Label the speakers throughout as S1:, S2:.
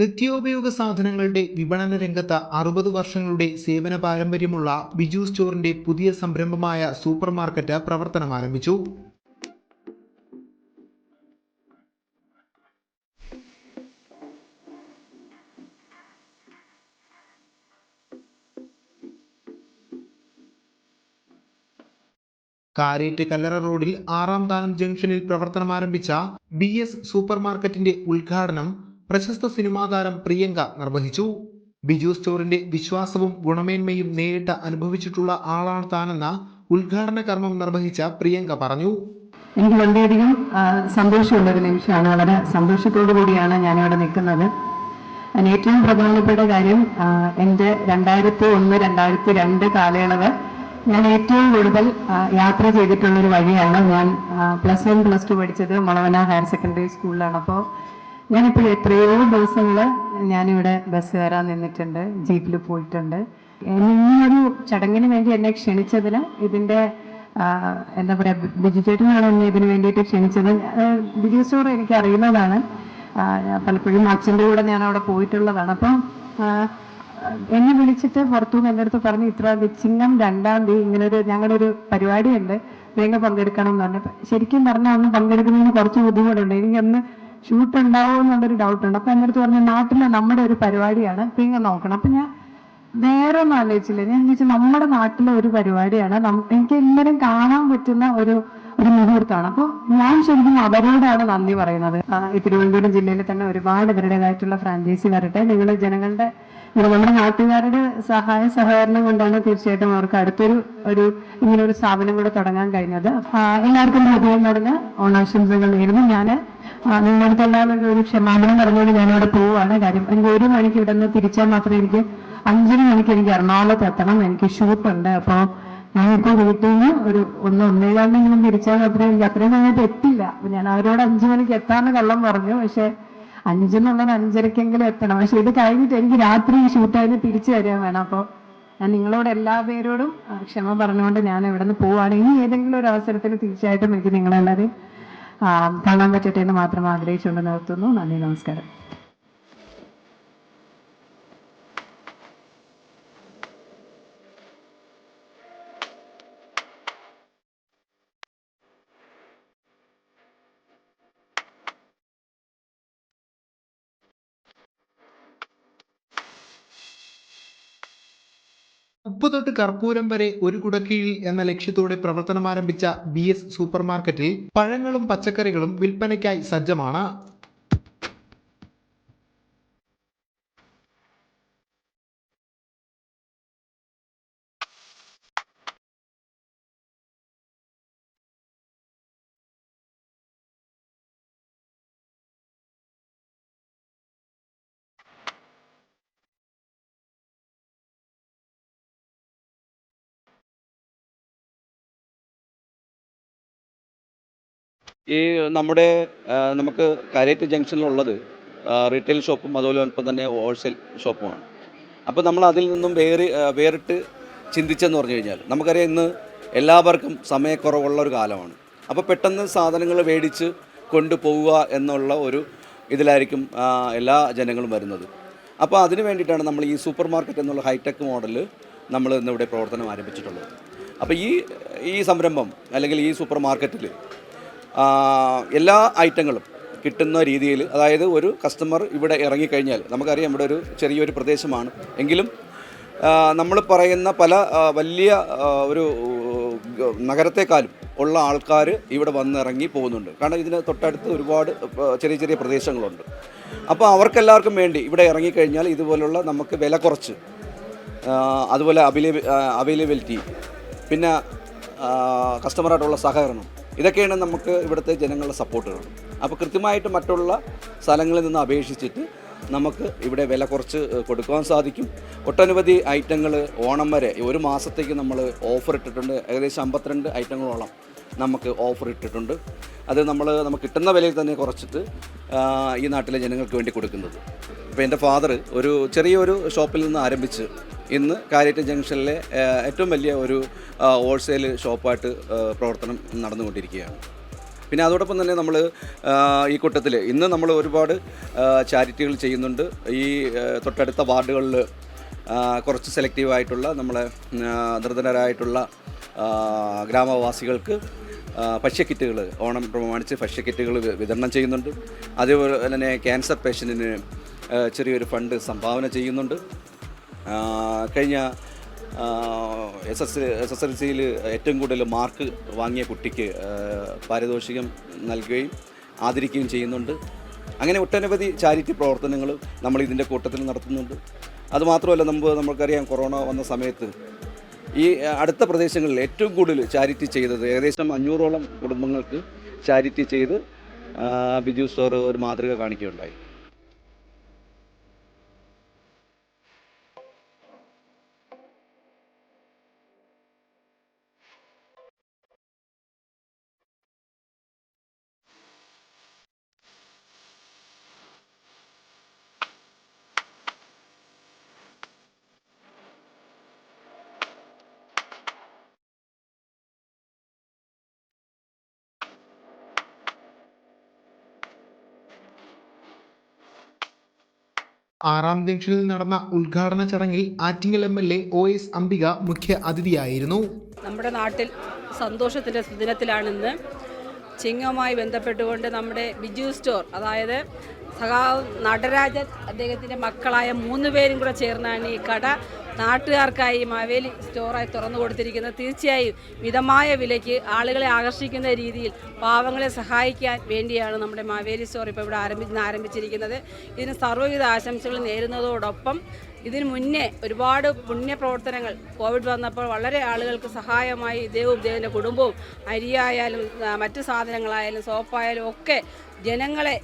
S1: നിത്യോപയോഗ സാധനങ്ങളുടെ വിപണന രംഗത്ത് അറുപത് വർഷങ്ങളുടെ സേവന പാരമ്പര്യമുള്ള ബിജു സ്റ്റോറിന്റെ പുതിയ സംരംഭമായ സൂപ്പർ മാർക്കറ്റ് പ്രവർത്തനം ആരംഭിച്ചു. കാരേറ്റ് കല്ലറ റോഡിൽ ആറാം താനം ജംഗ്ഷനിൽ പ്രവർത്തനം ആരംഭിച്ച ബി എസ് സൂപ്പർ മാർക്കറ്റിന്റെ ഉദ്ഘാടനം പ്രശസ്ത സിനിമാ താരം പ്രിയങ്ക നിർവഹിച്ചു. ബിജു സ്റ്റോറിന്റെ വിശ്വാസവും ഗുണമേന്മയും നേരിട്ട് അനുഭവിച്ചിട്ടുള്ള ആളാണ് താനെന്ന ഉദ്ഘാടന കർമ്മം നിർവഹിച്ച പ്രിയങ്ക പറഞ്ഞു.
S2: എനിക്ക് വളരെയധികം സന്തോഷമുള്ള ഒരു നിമിഷമാണ്. വളരെ സന്തോഷത്തോടു കൂടിയാണ് ഞാനിവിടെ നിൽക്കുന്നത്. ഏറ്റവും പ്രധാനപ്പെട്ട കാര്യം എന്റെ രണ്ടായിരത്തി ഒന്ന് രണ്ടായിരത്തി രണ്ട് കാലയളവ് ഞാൻ ഏറ്റവും കൂടുതൽ യാത്ര ചെയ്തിട്ടുള്ളൊരു വഴിയാണ് ഞാൻ പ്ലസ് വൺ പ്ലസ് ടു പഠിച്ചത് മുളവന ഹയർ സെക്കൻഡറി സ്കൂളിലാണ്. അപ്പോൾ ഞാനിപ്പോൾ എത്രയോ ദിവസങ്ങൾ ഞാനിവിടെ ബസ് കയറാൻ നിന്നിട്ടുണ്ട് ജീപ്പിൽ പോയിട്ടുണ്ട്. ഇങ്ങനൊരു ചടങ്ങിന് വേണ്ടി എന്നെ ക്ഷണിച്ചതിന് ഇതിന്റെ എന്താ പറയാ ബിജുചേട്ടനാണ് ബിജു ചേട്ടനാണ് എന്നെ ഇതിന് വേണ്ടിയിട്ട് ക്ഷണിച്ചത്? ബിജു സ്റ്റോർ എനിക്ക് അറിയുന്നതാണ്. പലപ്പോഴും അച്ഛന്റെ കൂടെ ഞാൻ അവിടെ പോയിട്ടുള്ളതാണ്. അപ്പം എന്നെ വിളിച്ചിട്ട് പുറത്തുനിന്ന് എന്റെ അടുത്ത് പറഞ്ഞു ഇത്ര ചിങ്ങം രണ്ടാം തീയതി ഇങ്ങനൊരു ഒരു ഞങ്ങളുടെ ഒരു പരിപാടിയുണ്ട് വേഗം പങ്കെടുക്കണം എന്ന് പറഞ്ഞു. ശരിക്കും പറഞ്ഞാൽ അന്ന് പങ്കെടുക്കുന്നതിന് കുറച്ച് ബുദ്ധിമുട്ടുണ്ട്. എനിക്കൊന്ന് ഷൂട്ട് ഉണ്ടാവുമോ എന്നുള്ളൊരു ഡൗട്ട് ഉണ്ട്. അപ്പൊ എന്റെ അടുത്ത് പറഞ്ഞു നാട്ടിലെ നമ്മുടെ ഒരു പരിപാടിയാണ്. പിന്നെ നോക്കണം. അപ്പൊ ഞാൻ വേറെ ഒന്നും ആലോചിച്ചില്ല. ഞാൻ ചോദിച്ചു നമ്മുടെ നാട്ടിലെ ഒരു പരിപാടിയാണ്. എനിക്ക് എല്ലാവരും കാണാൻ പറ്റുന്ന ഒരു ഒരു മുഹൂർത്തമാണ്. അപ്പോൾ ഞാൻ ശരിക്കും അവരോടാണ് നന്ദി പറയുന്നത്. തിരുവനന്തപുരം ജില്ലയിൽ തന്നെ ഒരുപാട് ഇവരുടേതായിട്ടുള്ള ഫ്രാഞ്ചൈസി വരട്ടെ. നിങ്ങൾ ജനങ്ങളുടെ നമ്മുടെ നാട്ടുകാരുടെ സഹായ സഹകരണം കൊണ്ടാണ് തീർച്ചയായിട്ടും അവർക്ക് അടുത്തൊരു ഒരു ഇങ്ങനെ ഒരു സ്ഥാപനം കൂടെ തുടങ്ങാൻ കഴിഞ്ഞത്. എല്ലാവർക്കും ഹൃദയം നടന്ന് ഓണാശംസകൾ നേരുന്നു. ഞാൻ നിങ്ങളുടെ എല്ലാവരുടെ ഒരു ക്ഷമാപണം പറഞ്ഞുകൊണ്ട് ഞാനിവിടെ പോവുകയാണ്. കാര്യം എനിക്ക് ഒരു മണിക്ക് ഇവിടെ നിന്ന് തിരിച്ചാൽ മാത്രമേ എനിക്ക് അഞ്ചര മണിക്ക് എനിക്ക് എറണാകുളത്ത് എത്തണം. എനിക്ക് ഷൂട്ട് ഉണ്ട് അപ്പോൾ ഞാനിപ്പോൾ വീട്ടിൽ നിന്ന് ഒരു ഒന്ന് ഒന്നേകാലിനെങ്കിലും തിരിച്ചാൽ മാത്രമേ എനിക്ക് അത്രയും സമയത്ത് എത്തില്ല. ഞാൻ അവരോട് അഞ്ചു മണിക്ക് എത്താന്ന് കള്ളം പറഞ്ഞു. പക്ഷെ അഞ്ചെന്നുള്ളത് അഞ്ചരക്കെങ്കിലും എത്തണം. പക്ഷെ ഇത് കഴിഞ്ഞിട്ട് എനിക്ക് രാത്രി ഷൂട്ട് ആയിരുന്നു തിരിച്ചു വരിക വേണം. അപ്പോൾ ഞാൻ നിങ്ങളോട് എല്ലാ പേരോടും ക്ഷമ പറഞ്ഞുകൊണ്ട് ഞാൻ ഇവിടെ നിന്ന് പോവാണ് ഇനി ഏതെങ്കിലും ഒരു അവസരത്തിൽ തീർച്ചയായിട്ടും എനിക്ക് നിങ്ങളെല്ലാവരെയും കാണാൻ പറ്റട്ടെ എന്ന് മാത്രം ആഗ്രഹിച്ചുകൊണ്ട് നിർത്തുന്നു. നന്ദി നമസ്കാരം.
S1: ഉപ്പ് തൊട്ട് കർപ്പൂരം വരെ ഒരു കുടക്കീഴിൽ എന്ന ലക്ഷ്യത്തോടെ പ്രവർത്തനമാരംഭിച്ച ബി എസ് സൂപ്പർ മാർക്കറ്റിൽ പഴങ്ങളും പച്ചക്കറികളും വിൽപ്പനയ്ക്കായി സജ്ജമാണ്.
S3: ഈ നമ്മുടെ നമുക്ക് കരേറ്റ് ജംഗ്ഷനിലുള്ളത് റീറ്റെയിൽ ഷോപ്പും അതുപോലെ ഇപ്പം തന്നെ ഹോൾസെയിൽ ഷോപ്പുമാണ്. അപ്പോൾ നമ്മൾ അതിൽ നിന്നും വേറി വേറിട്ട് ചിന്തിച്ചെന്ന് പറഞ്ഞു കഴിഞ്ഞാൽ നമുക്കറിയാം ഇന്ന് എല്ലാവർക്കും സമയക്കുറവുള്ള ഒരു കാലമാണ്. അപ്പോൾ പെട്ടെന്ന് സാധനങ്ങൾ മേടിച്ച് കൊണ്ടുപോവുക എന്നുള്ള ഒരു ഇതിലായിരിക്കും എല്ലാ ജനങ്ങളും വരുന്നത്. അപ്പോൾ അതിന് വേണ്ടിയിട്ടാണ് നമ്മൾ ഈ സൂപ്പർ മാർക്കറ്റ് എന്നുള്ള ഹൈടെക് മോഡൽ നമ്മൾ ഇന്നിവിടെ പ്രവർത്തനം ആരംഭിച്ചിട്ടുള്ളത്. അപ്പോൾ ഈ ഈ സംരംഭം അല്ലെങ്കിൽ ഈ സൂപ്പർ മാർക്കറ്റിൽ എല്ലാ ഐറ്റങ്ങളും കിട്ടുന്ന രീതിയിൽ അതായത് ഒരു കസ്റ്റമർ ഇവിടെ ഇറങ്ങിക്കഴിഞ്ഞാൽ നമുക്കറിയാം ഇവിടെ ഒരു ചെറിയൊരു പ്രദേശമാണ്. എങ്കിലും നമ്മൾ പറയുന്ന പല വലിയ ഒരു നഗരത്തെക്കാളും ഉള്ള ആൾക്കാർ ഇവിടെ വന്നിറങ്ങി പോകുന്നുണ്ട്. കാരണം ഇതിന് തൊട്ടടുത്ത് ഒരുപാട് ചെറിയ ചെറിയ പ്രദേശങ്ങളുണ്ട്. അപ്പോൾ അവർക്കെല്ലാവർക്കും വേണ്ടി ഇവിടെ ഇറങ്ങിക്കഴിഞ്ഞാൽ ഇതുപോലുള്ള നമുക്ക് വില കുറച്ച് അതുപോലെ അവൈലബിലിറ്റി പിന്നെ കസ്റ്റമറായിട്ടുള്ള സഹകരണം ഇതൊക്കെയാണ് നമുക്ക് ഇവിടുത്തെ ജനങ്ങളുടെ സപ്പോർട്ടുകൾ അപ്പോൾ കൃത്യമായിട്ട് മറ്റുള്ള സ്ഥലങ്ങളിൽ നിന്ന് അപേക്ഷിച്ചിട്ട് നമുക്ക് ഇവിടെ വില കുറച്ച് കൊടുക്കുവാൻ സാധിക്കും. ഒട്ടനവധി ഐറ്റങ്ങൾ ഓണം വരെ ഒരു മാസത്തേക്ക് നമ്മൾ ഓഫർ ഇട്ടിട്ടുണ്ട്. ഏകദേശം അമ്പത്തിരണ്ട് ഐറ്റങ്ങളോളം നമുക്ക് ഓഫർ ഇട്ടിട്ടുണ്ട്. അത് നമ്മൾ നമുക്ക് കിട്ടുന്ന വിലയിൽ തന്നെ കുറച്ചിട്ട് ഈ നാട്ടിലെ ജനങ്ങൾക്ക് വേണ്ടി കൊടുക്കുന്നത്. ഇപ്പോൾ എന്റെ ഫാദർ ഒരു ചെറിയൊരു ഷോപ്പിൽ നിന്ന് ആരംഭിച്ച് ഇന്ന് കാര്യറ്റ് ജംഗ്ഷനിലെ ഏറ്റവും വലിയ ഒരു ഹോൾസെയിൽ ഷോപ്പായിട്ട് പ്രവർത്തനം നടന്നുകൊണ്ടിരിക്കുകയാണ്. പിന്നെ അതോടൊപ്പം തന്നെ നമ്മൾ ഈ കൂട്ടത്തിൽ ഇന്ന് നമ്മൾ ഒരുപാട് ചാരിറ്റികൾ ചെയ്യുന്നുണ്ട്. ഈ തൊട്ടടുത്ത വാർഡുകളിൽ കുറച്ച് സെലക്റ്റീവായിട്ടുള്ള നമ്മളെ നിർധനരായിട്ടുള്ള ഗ്രാമവാസികൾക്ക് ഭക്ഷ്യക്കിറ്റുകൾ ഓണം പ്രമാണിച്ച് ഭക്ഷ്യക്കിറ്റുകൾ വിതരണം ചെയ്യുന്നുണ്ട്. അതേപോലെ തന്നെ ക്യാൻസർ പേഷ്യന്റിന് ചെറിയൊരു ഫണ്ട് സംഭാവന ചെയ്യുന്നുണ്ട്. കഴിഞ്ഞ S S S S L സിയിൽ ഏറ്റവും കൂടുതൽ മാർക്ക് വാങ്ങിയ കുട്ടിക്ക് പാരിതോഷികം നൽകുകയും ആദരിക്കുകയും ചെയ്യുന്നുണ്ട്. അങ്ങനെ ഒട്ടനവധി ചാരിറ്റി പ്രവർത്തനങ്ങൾ നമ്മൾ ഇതിന്റെ കൂട്ടത്തിൽ നടത്തുന്നുണ്ട്. അതുമാത്രമല്ല നമ്മൾ നമുക്കറിയാം കൊറോണ വന്ന സമയത്ത് ഈ അടുത്ത പ്രദേശങ്ങളിൽ ഏറ്റവും കൂടുതൽ ചാരിറ്റി ചെയ്തത് ഏകദേശം അഞ്ഞൂറോളം കുടുംബങ്ങൾക്ക് ചാരിറ്റി ചെയ്ത് ബിജു സ്റ്റോർ ഒരു മാതൃക കാണിക്കുകയുണ്ടായി.
S1: ആറാം ജംഗ്ഷനിൽ നടന്ന ഉദ്ഘാടന ചടങ്ങിൽ Attingal M L A O S Ambika മുഖ്യ അതിഥിയായിരുന്നു.
S4: നമ്മുടെ നാട്ടിൽ സന്തോഷത്തിന്റെ ദിനത്തിലാണിന്ന്. ചിങ്ങമായി ബന്ധപ്പെട്ടുകൊണ്ട് നമ്മുടെ ബിജു സ്റ്റോർ അതായത് സഖാവ് നടരാജൻ അദ്ദേഹത്തിന്റെ മക്കളായ മൂന്ന് പേരും കൂടെ ചേർന്നാണ് ഈ കട. നാട്ടുകാർക്കായി മാവേലി സ്റ്റോറായി തുറന്നു കൊടുത്തിരിക്കുന്നത്. തീർച്ചയായും മിതമായ വിലയ്ക്ക് ആളുകളെ ആകർഷിക്കുന്ന രീതിയിൽ പാവങ്ങളെ സഹായിക്കാൻ വേണ്ടിയാണ് നമ്മുടെ മാവേലി സ്റ്റോർ ഇപ്പോൾ ഇവിടെ ആരംഭി ആരംഭിച്ചിരിക്കുന്നത്. ഇതിന് സർവവിധ ആശംസകൾ നേരുന്നതോടൊപ്പം ഇതിന് മുന്നേ ഒരുപാട് പുണ്യപ്രവർത്തനങ്ങൾ കോവിഡ് വന്നപ്പോൾ വളരെ ആളുകൾക്ക് സഹായമായി ഇദ്ദേഹവും ഇദ്ദേഹത്തിന്റെ കുടുംബവും അരിയായാലും മറ്റു സാധനങ്ങളായാലും സോപ്പായാലും ഒക്കെ ജനങ്ങളെ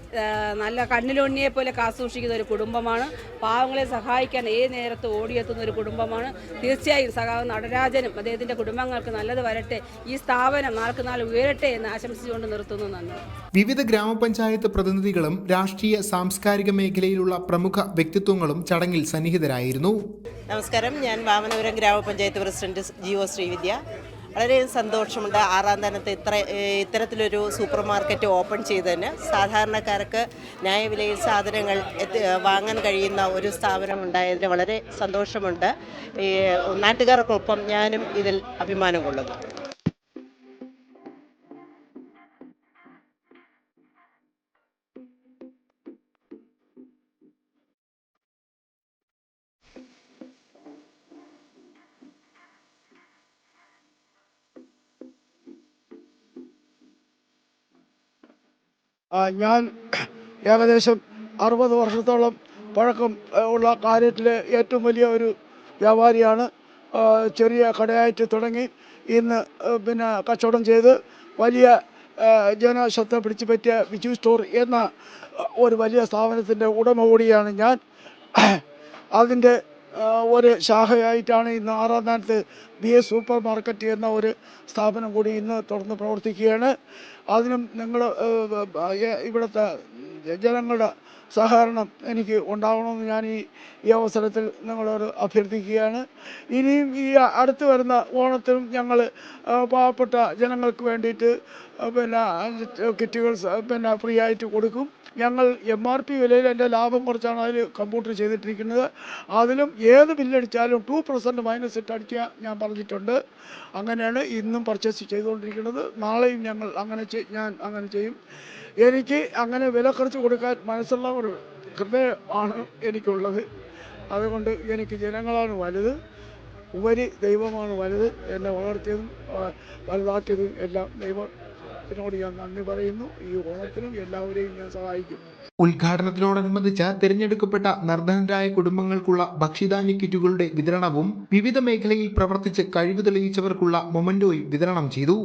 S4: നല്ല കണ്ണിലൊണ്ണിയെ പോലെ കാസൂക്ഷിക്കുന്ന ഒരു കുടുംബമാണ്. പാവങ്ങളെ സഹായിക്കാൻ ഏത് നേരത്ത് ഓടിയെത്തുന്ന ഒരു കുടുംബമാണ്. തീർച്ചയായും സഖാവ് നടരാജനും അദ്ദേഹത്തിന്റെ കുടുംബങ്ങൾക്ക് നല്ലത് വരട്ടെ ഈ സ്ഥാപനം നാൾക്ക് നാൾ ഉയരട്ടെ എന്ന് ആശംസിച്ചുകൊണ്ട് നിർത്തുന്നു. നന്ദി.
S1: വിവിധ ഗ്രാമപഞ്ചായത്ത് പ്രതിനിധികളും രാഷ്ട്രീയ സാംസ്കാരിക മേഖലയിലുള്ള പ്രമുഖ വ്യക്തിത്വങ്ങളും ചടങ്ങിൽ സന്നിഹിതരായിരുന്നു.
S5: നമസ്കാരം. ഞാൻ വാമനപുരം ഗ്രാമപഞ്ചായത്ത് പ്രസിഡന്റ് ജി ഒ ശ്രീവിദ്യ. വളരെ സന്തോഷമുണ്ട്. ആറാം തനത്ത് ഇത്ര ഇത്തരത്തിലൊരു സൂപ്പർ മാർക്കറ്റ് ഓപ്പൺ ചെയ്തതിന്. സാധാരണക്കാർക്ക് ന്യായവിലയിൽ സാധനങ്ങൾ വാങ്ങാൻ കഴിയുന്ന ഒരു സ്ഥാപനം ഉണ്ടായതിന് വളരെ സന്തോഷമുണ്ട്. നാട്ടുകാർക്കൊപ്പം ഞാനും ഇതിൽ അഭിമാനം കൊള്ളുന്നു.
S6: ഞാൻ ഏകദേശം അറുപത് വർഷത്തോളം പഴക്കം ഉള്ള കാര്യത്തിലെ ഏറ്റവും വലിയ ഒരു വ്യാപാരിയാണ്. ചെറിയ കടയായിട്ട് തുടങ്ങി ഇന്ന് പിന്നെ കച്ചവടം ചെയ്ത് വലിയ ജനശ്രദ്ധ പിടിച്ചു പറ്റിയ ബിജു സ്റ്റോർ എന്ന ഒരു വലിയ സ്ഥാപനത്തിന്റെ ഉടമ കൂടിയാണ് ഞാൻ. അതിന്റെ ഒരു ശാഖയായിട്ടാണ് ഇന്ന് ആറാം സ്ഥാനത്ത് ബി എസ് സൂപ്പർ മാർക്കറ്റ് എന്ന ഒരു സ്ഥാപനം കൂടി ഇന്ന് തുറന്ന് പ്രവർത്തിക്കുകയാണ്. അതിനും നിങ്ങൾ ഇവിടുത്തെ ജനങ്ങളുടെ സഹകരണം എനിക്ക് ഉണ്ടാവണമെന്ന് ഞാൻ ഈ ഈ അവസരത്തിൽ നിങ്ങളോട് അഭ്യർത്ഥിക്കുകയാണ്. ഇനിയും ഈ അടുത്ത് വരുന്ന ഓണത്തിനും ഞങ്ങൾ പാവപ്പെട്ട ജനങ്ങൾക്ക് വേണ്ടിയിട്ട് പിന്നെ കിറ്റുകൾ പിന്നെ ഫ്രീ ആയിട്ട് കൊടുക്കും. ഞങ്ങൾ എം ആർ പി വിലയിൽ എന്റെ ലാഭം കുറച്ചാണ് അതിൽ കമ്പ്യൂട്ടർ ചെയ്തിട്ടിരിക്കുന്നത്. അതിലും ഏത് ബില്ലടിച്ചാലും ടു പെർസെന്റ് മൈനസ് ഇട്ട് അടിക്കുക ഞാൻ പറഞ്ഞിട്ടുണ്ട്. അങ്ങനെയാണ് ഇന്നും പർച്ചേസ് ചെയ്തുകൊണ്ടിരിക്കുന്നത്. നാളെയും ഞങ്ങൾ അങ്ങനെ ഞാൻ അങ്ങനെ ചെയ്യും. എനിക്ക് അങ്ങനെ വില കുറച്ച് കൊടുക്കാൻ മനസ്സുള്ള ഒരു ഹൃദയമാണ് എനിക്കുള്ളത്. അതുകൊണ്ട് എനിക്ക് ജനങ്ങളാണ് വലുത്. ഉപരി ദൈവമാണ് വലുത്. എന്നെ വളർത്തിയതും വലുതാക്കിയതും എല്ലാം ദൈവത്തിനോട് ഞാൻ നന്ദി പറയുന്നു. ഈ ഓണത്തിനും എല്ലാവരെയും ഞാൻ സഹായിക്കും.
S1: ഉദ്ഘാടനത്തിനോടനുബന്ധിച്ച് തിരഞ്ഞെടുക്കപ്പെട്ട നിർധനരായ കുടുംബങ്ങൾക്കുള്ള ഭക്ഷ്യധാന്യ കിറ്റുകളുടെ വിതരണവും വിവിധ മേഖലയിൽ പ്രവർത്തിച്ച് കഴിവ് തെളിയിച്ചവർക്കുള്ള മൊമന്റോയും വിതരണം ചെയ്തു.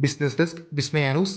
S1: Business desk വിസ്മയാനൂസ്